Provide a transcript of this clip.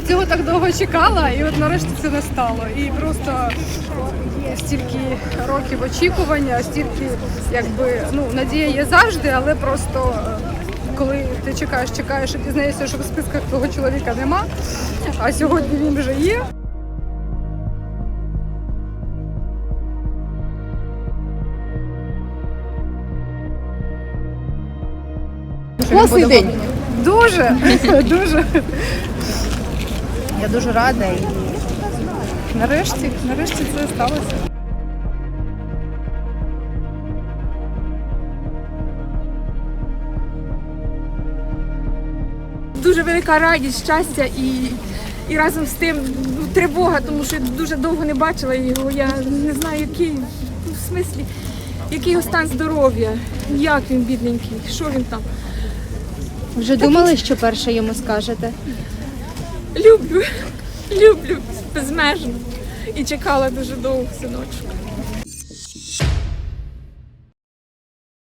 Я цього так довго чекала, і от нарешті це настало. І просто стільки років очікування, стільки якби ну надія є завжди, але просто е, коли ти чекаєш, чекаєш і дізнаєшся, що в списках твого чоловіка нема, а сьогодні він вже є. Класний день. Дуже, дуже. Я дуже рада. І... Нарешті, нарешті це сталося. дуже велика радість, щастя і, і разом з тим ну, тривога, тому що я дуже довго не бачила його. Я не знаю, який ну, в смислі, який його стан здоров'я, як він бідненький, що він там. Вже думали, що перше йому скажете? Люблю, люблю безмежно. І чекала дуже довго синочку.